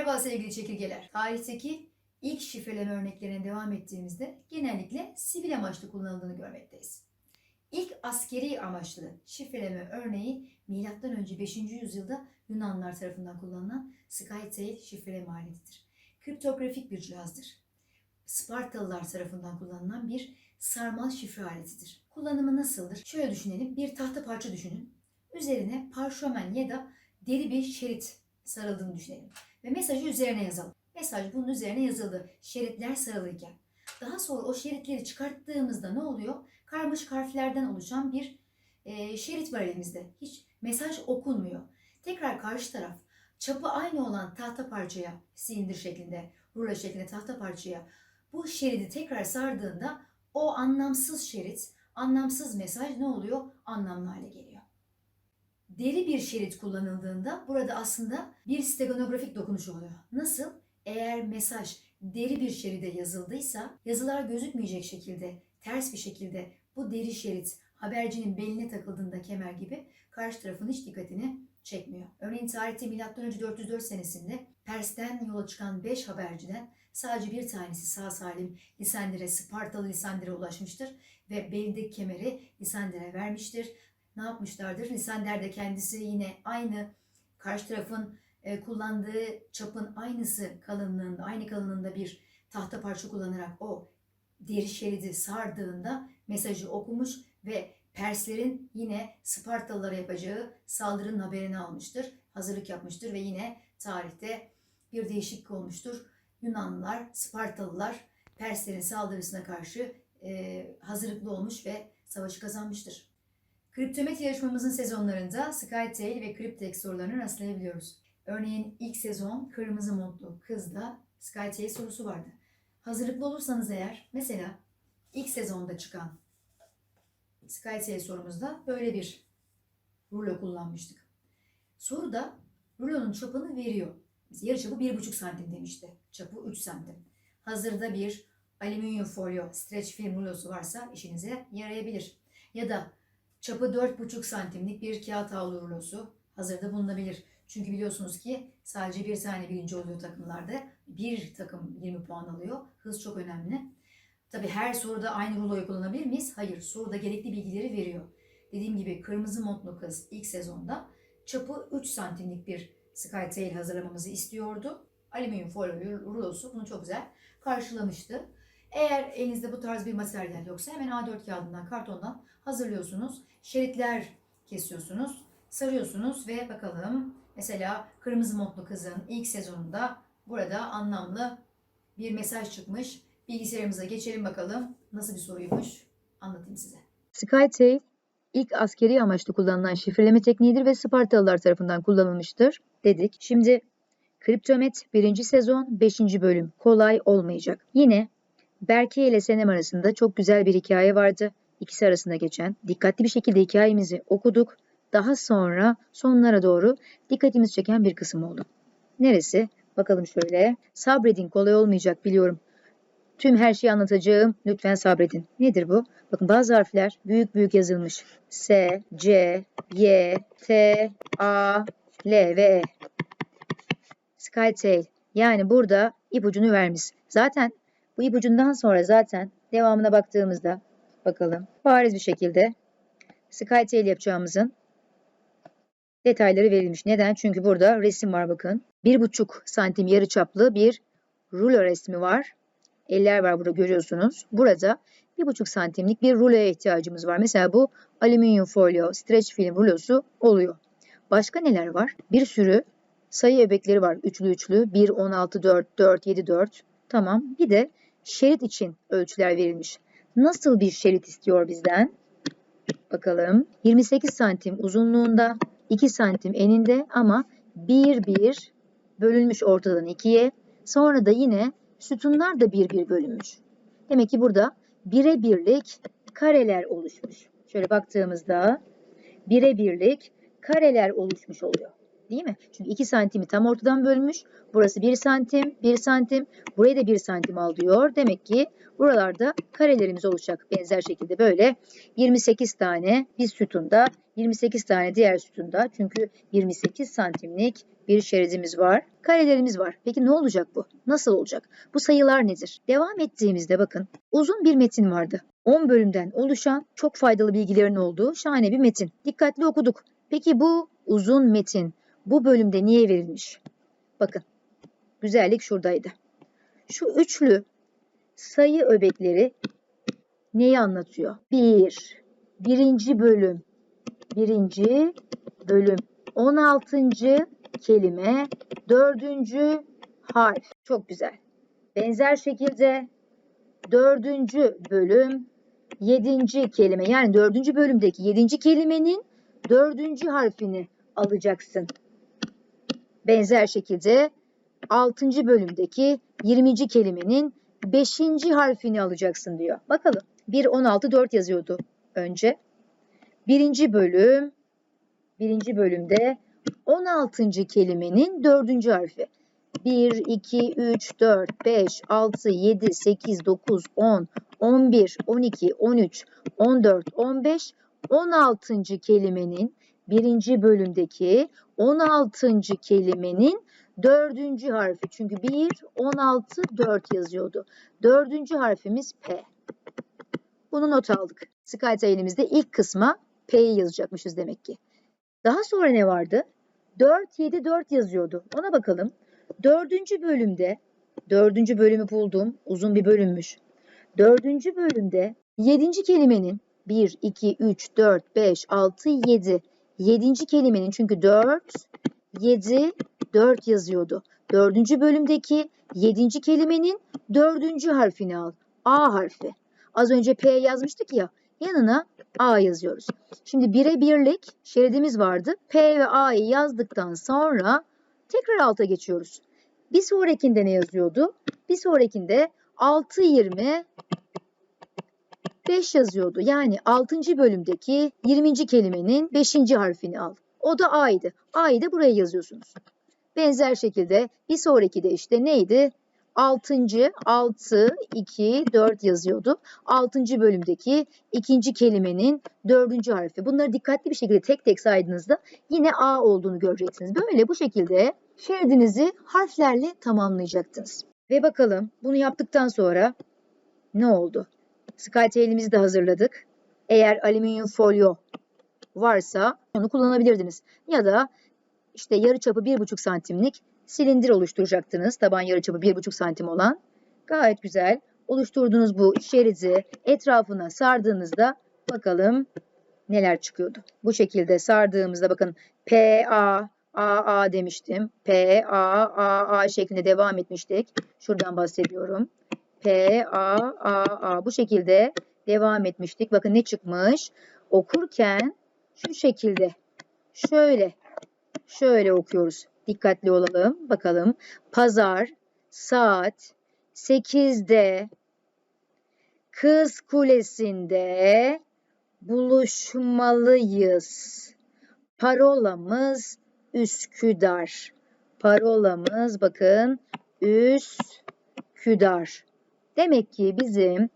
Merhaba sevgili çekirgeler. Tarihteki ilk şifreleme örneklerine devam ettiğimizde genellikle sivil amaçlı kullanıldığını görmekteyiz. İlk askeri amaçlı şifreleme örneği M.Ö. 5. yüzyılda Yunanlılar tarafından kullanılan Skytail şifreleme aletidir. Kriptografik bir cihazdır. Spartalılar tarafından kullanılan bir sarmal şifre aletidir. Kullanımı nasıldır? Şöyle düşünelim. Bir tahta parça düşünün. Üzerine parşömen ya da deri bir şerit sarıldığını düşünelim. Ve mesajı üzerine yazalım. Mesaj bunun üzerine yazıldı. Şeritler sarılıyken. Daha sonra o şeritleri çıkarttığımızda ne oluyor? Karmaşık harflerden oluşan bir e, şerit var elimizde. Hiç mesaj okunmuyor. Tekrar karşı taraf çapı aynı olan tahta parçaya, silindir şeklinde, rulo şeklinde tahta parçaya bu şeridi tekrar sardığında o anlamsız şerit, anlamsız mesaj ne oluyor? Anlamlı hale geliyor. Deri bir şerit kullanıldığında burada aslında bir steganografik dokunuş oluyor. Nasıl? Eğer mesaj deri bir şeride yazıldıysa yazılar gözükmeyecek şekilde, ters bir şekilde bu deri şerit habercinin beline takıldığında kemer gibi karşı tarafın hiç dikkatini çekmiyor. Örneğin tarihte M.Ö. 404 senesinde Pers'ten yola çıkan 5 haberciden sadece bir tanesi sağ salim Lisandre, Spartalı Lisandre'e ulaşmıştır ve belindeki kemeri Lisandre'e vermiştir. Ne yapmışlardır? Lisander de kendisi yine aynı karşı tarafın e, kullandığı çapın aynısı kalınlığında, aynı kalınlığında bir tahta parça kullanarak o deri şeridi sardığında mesajı okumuş ve Perslerin yine Spartalılara yapacağı saldırının haberini almıştır. Hazırlık yapmıştır ve yine tarihte bir değişiklik olmuştur. Yunanlılar, Spartalılar Perslerin saldırısına karşı e, hazırlıklı olmuş ve savaşı kazanmıştır. Kriptometri yarışmamızın sezonlarında Skytail ve Cryptex sorularını rastlayabiliyoruz. Örneğin ilk sezon kırmızı montlu kızda Skytail sorusu vardı. Hazırlıklı olursanız eğer mesela ilk sezonda çıkan Skytail sorumuzda böyle bir rulo kullanmıştık. Soruda rulonun çapını veriyor. Yarı çapı 1,5 santim demişti. Çapı 3 santim. Hazırda bir alüminyum folyo stretch film rulosu varsa işinize yarayabilir. Ya da çapı 4,5 santimlik bir kağıt havlu rulosu hazırda bulunabilir. Çünkü biliyorsunuz ki sadece bir tane birinci oluyor takımlarda. Bir takım 20 puan alıyor. Hız çok önemli. Tabi her soruda aynı ruloyu kullanabilir miyiz? Hayır. Soruda gerekli bilgileri veriyor. Dediğim gibi kırmızı montlu kız ilk sezonda çapı 3 santimlik bir Skytail hazırlamamızı istiyordu. Alüminyum folyo rulosu bunu çok güzel karşılamıştı. Eğer elinizde bu tarz bir materyal yoksa hemen A4 kağıdından, kartondan hazırlıyorsunuz. Şeritler kesiyorsunuz, sarıyorsunuz ve bakalım mesela kırmızı montlu kızın ilk sezonunda burada anlamlı bir mesaj çıkmış. Bilgisayarımıza geçelim bakalım nasıl bir soruymuş anlatayım size. Skytail ilk askeri amaçlı kullanılan şifreleme tekniğidir ve Spartalılar tarafından kullanılmıştır dedik. Şimdi Kriptomet 1. sezon 5. bölüm kolay olmayacak. Yine Berke ile Senem arasında çok güzel bir hikaye vardı. İkisi arasında geçen. Dikkatli bir şekilde hikayemizi okuduk. Daha sonra sonlara doğru dikkatimizi çeken bir kısım oldu. Neresi? Bakalım şöyle. Sabredin kolay olmayacak biliyorum. Tüm her şeyi anlatacağım. Lütfen sabredin. Nedir bu? Bakın bazı harfler büyük büyük yazılmış. S, C, Y, T, A, L ve E. Skytail. Yani burada ipucunu vermiş. Zaten bu ipucundan sonra zaten devamına baktığımızda bakalım bariz bir şekilde Skytail yapacağımızın detayları verilmiş. Neden? Çünkü burada resim var bakın. 1,5 santim yarı çaplı bir rulo resmi var. Eller var burada görüyorsunuz. Burada 1,5 santimlik bir ruloya ihtiyacımız var. Mesela bu alüminyum folyo, stretch film rulosu oluyor. Başka neler var? Bir sürü sayı öbekleri var. Üçlü üçlü. 1, 16, 4, 4, 7, 4. Tamam. Bir de şerit için ölçüler verilmiş. Nasıl bir şerit istiyor bizden? Bakalım. 28 santim uzunluğunda, 2 santim eninde ama 1, 1 bölünmüş ortadan ikiye. Sonra da yine sütunlar da bir bir bölünmüş. Demek ki burada bire birlik kareler oluşmuş. Şöyle baktığımızda bire birlik kareler oluşmuş oluyor. Değil mi? Çünkü 2 santimi tam ortadan bölmüş. Burası 1 santim, 1 santim. Burayı da 1 santim al diyor. Demek ki buralarda karelerimiz olacak. Benzer şekilde böyle 28 tane bir sütunda, 28 tane diğer sütunda. Çünkü 28 santimlik bir şeridimiz var. Karelerimiz var. Peki ne olacak bu? Nasıl olacak? Bu sayılar nedir? Devam ettiğimizde bakın uzun bir metin vardı. 10 bölümden oluşan çok faydalı bilgilerin olduğu şahane bir metin. Dikkatli okuduk. Peki bu uzun metin bu bölümde niye verilmiş? Bakın güzellik şuradaydı. Şu üçlü sayı öbekleri neyi anlatıyor? Bir, birinci bölüm, birinci bölüm, 16. kelime, dördüncü harf. Çok güzel. Benzer şekilde dördüncü bölüm, yedinci kelime yani dördüncü bölümdeki yedinci kelimenin dördüncü harfini alacaksın. Benzer şekilde 6. bölümdeki 20. kelimenin 5. harfini alacaksın diyor. Bakalım. 1 16 4 yazıyordu önce. Birinci bölüm birinci bölümde 16. kelimenin 4. harfi. 1 2 3 4 5 6 7 8 9 10 11 12 13 14 15 16. kelimenin birinci bölümdeki 16. kelimenin dördüncü harfi. Çünkü 1, 16, 4 yazıyordu. Dördüncü harfimiz P. Bunu not aldık. Skype elimizde ilk kısma P'yi yazacakmışız demek ki. Daha sonra ne vardı? 4, 7, 4 yazıyordu. Ona bakalım. Dördüncü bölümde, dördüncü bölümü buldum. Uzun bir bölümmüş. Dördüncü bölümde yedinci kelimenin 1, 2, 3, 4, 5, 6, 7. Yedinci kelimenin çünkü 4, 7, 4 yazıyordu. Dördüncü bölümdeki yedinci kelimenin dördüncü harfini al. A harfi. Az önce P yazmıştık ya. Yanına A yazıyoruz. Şimdi bire birlik şeridimiz vardı. P ve A'yı yazdıktan sonra tekrar alta geçiyoruz. Bir sonrakinde ne yazıyordu? Bir sonrakinde 6, 20, 5 yazıyordu. Yani 6. bölümdeki 20. kelimenin 5. harfini al. O da A'ydı. A'yı da buraya yazıyorsunuz. Benzer şekilde bir sonraki de işte neydi? 6. 6, 2, 4 yazıyordu. 6. bölümdeki ikinci kelimenin dördüncü harfi. Bunları dikkatli bir şekilde tek tek saydığınızda yine A olduğunu göreceksiniz. Böyle bu şekilde şeridinizi harflerle tamamlayacaktınız. Ve bakalım bunu yaptıktan sonra ne oldu? Skytail'imizi de hazırladık. Eğer alüminyum folyo varsa onu kullanabilirdiniz. Ya da işte yarıçapı 1,5 santimlik silindir oluşturacaktınız. Taban yarıçapı 1,5 santim olan. Gayet güzel. Oluşturduğunuz bu şeridi etrafına sardığınızda bakalım neler çıkıyordu. Bu şekilde sardığımızda bakın P, A, A, A demiştim. P, A, A, A şeklinde devam etmiştik. Şuradan bahsediyorum. P, A, A, A. Bu şekilde devam etmiştik. Bakın ne çıkmış? Okurken şu şekilde şöyle şöyle okuyoruz. Dikkatli olalım. Bakalım. Pazar saat 8'de Kız Kulesi'nde buluşmalıyız. Parolamız Üsküdar. Parolamız bakın Üsküdar. Demek ki bizim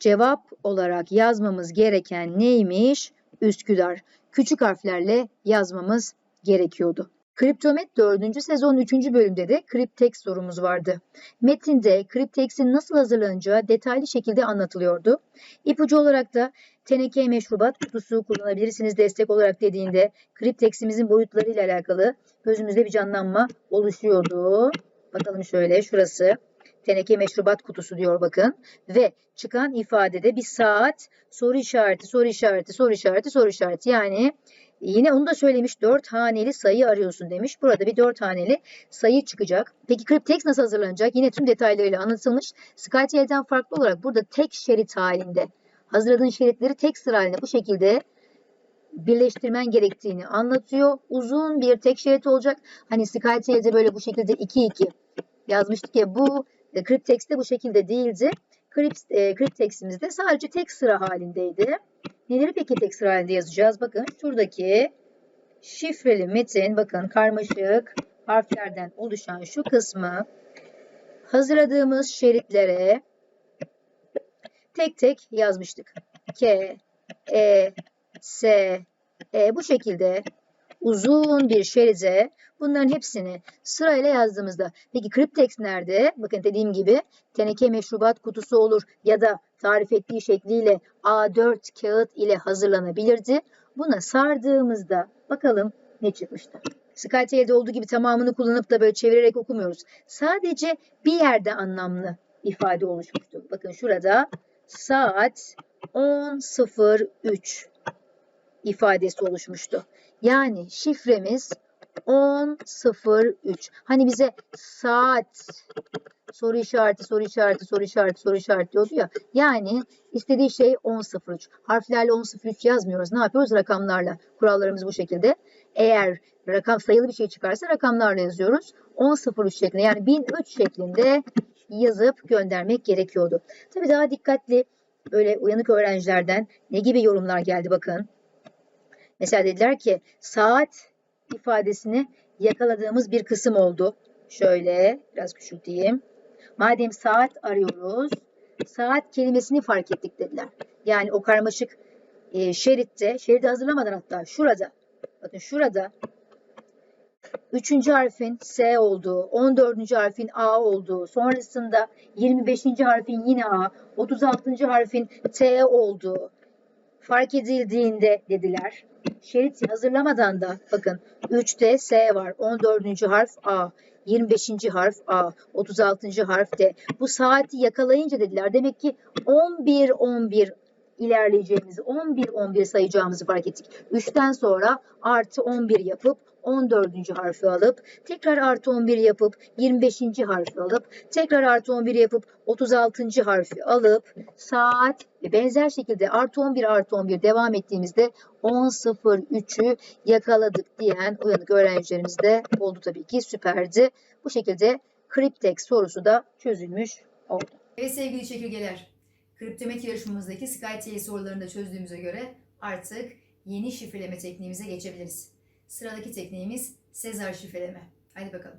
cevap olarak yazmamız gereken neymiş? Üsküdar. Küçük harflerle yazmamız gerekiyordu. Kriptomet 4. sezon 3. bölümde de Kriptex sorumuz vardı. Metinde Kriptex'in nasıl hazırlanacağı detaylı şekilde anlatılıyordu. İpucu olarak da teneke meşrubat kutusu kullanabilirsiniz destek olarak dediğinde Kriptex'imizin boyutlarıyla alakalı gözümüzde bir canlanma oluşuyordu. Bakalım şöyle şurası teneke meşrubat kutusu diyor bakın. Ve çıkan ifadede bir saat, soru işareti, soru işareti, soru işareti, soru işareti. Yani yine onu da söylemiş dört haneli sayı arıyorsun demiş. Burada bir dört haneli sayı çıkacak. Peki Cryptex nasıl hazırlanacak? Yine tüm detaylarıyla anlatılmış. SkyTL'den farklı olarak burada tek şerit halinde hazırladığın şeritleri tek sıra halinde bu şekilde birleştirmen gerektiğini anlatıyor. Uzun bir tek şerit olacak. Hani SkyTL'de böyle bu şekilde 2-2 yazmıştık ya bu e, Cryptex'te bu şekilde değildi. Crypt, e, sadece tek sıra halindeydi. Neleri peki tek sıra halinde yazacağız? Bakın şuradaki şifreli metin bakın karmaşık harflerden oluşan şu kısmı hazırladığımız şeritlere tek tek yazmıştık. K, E, S, E bu şekilde uzun bir şeride bunların hepsini sırayla yazdığımızda peki kriptex nerede? Bakın dediğim gibi teneke meşrubat kutusu olur ya da tarif ettiği şekliyle A4 kağıt ile hazırlanabilirdi. Buna sardığımızda bakalım ne çıkmıştı. Skytail'de olduğu gibi tamamını kullanıp da böyle çevirerek okumuyoruz. Sadece bir yerde anlamlı ifade oluşmuştu. Bakın şurada saat 10.03 ifadesi oluşmuştu. Yani şifremiz 10.03. Hani bize saat soru işareti, soru işareti, soru işareti, soru işareti diyordu ya. Yani istediği şey 10.03. Harflerle 10.03 yazmıyoruz. Ne yapıyoruz? Rakamlarla. Kurallarımız bu şekilde. Eğer rakam sayılı bir şey çıkarsa rakamlarla yazıyoruz. 10.03 şeklinde yani 1003 şeklinde yazıp göndermek gerekiyordu. Tabii daha dikkatli böyle uyanık öğrencilerden ne gibi yorumlar geldi bakın. Mesela dediler ki saat ifadesini yakaladığımız bir kısım oldu. Şöyle biraz küçülteyim. Madem saat arıyoruz, saat kelimesini fark ettik dediler. Yani o karmaşık e, şeritte, şeridi hazırlamadan hatta şurada, bakın şurada Üçüncü harfin S olduğu, 14. harfin A olduğu, sonrasında 25. harfin yine A, 36. harfin T olduğu fark edildiğinde dediler. Şerit hazırlamadan da bakın 3'te S var, 14. harf A, 25. harf A, 36. harf D. Bu saati yakalayınca dediler. Demek ki 11 11 ilerleyeceğimizi, 11 11 sayacağımızı fark ettik. 3'ten sonra artı 11 yapıp 14. harfi alıp tekrar artı 11 yapıp 25. harfi alıp tekrar artı 11 yapıp 36. harfi alıp saat ve benzer şekilde artı 11 artı 11 devam ettiğimizde 10.03'ü yakaladık diyen uyanık öğrencilerimiz de oldu tabii ki süperdi. Bu şekilde Kriptex sorusu da çözülmüş oldu. Evet sevgili çekirgeler, kriptometri yarışmamızdaki SkyTL sorularını da çözdüğümüze göre artık yeni şifreleme tekniğimize geçebiliriz. Sıradaki tekniğimiz Sezar şifreleme. Hadi bakalım.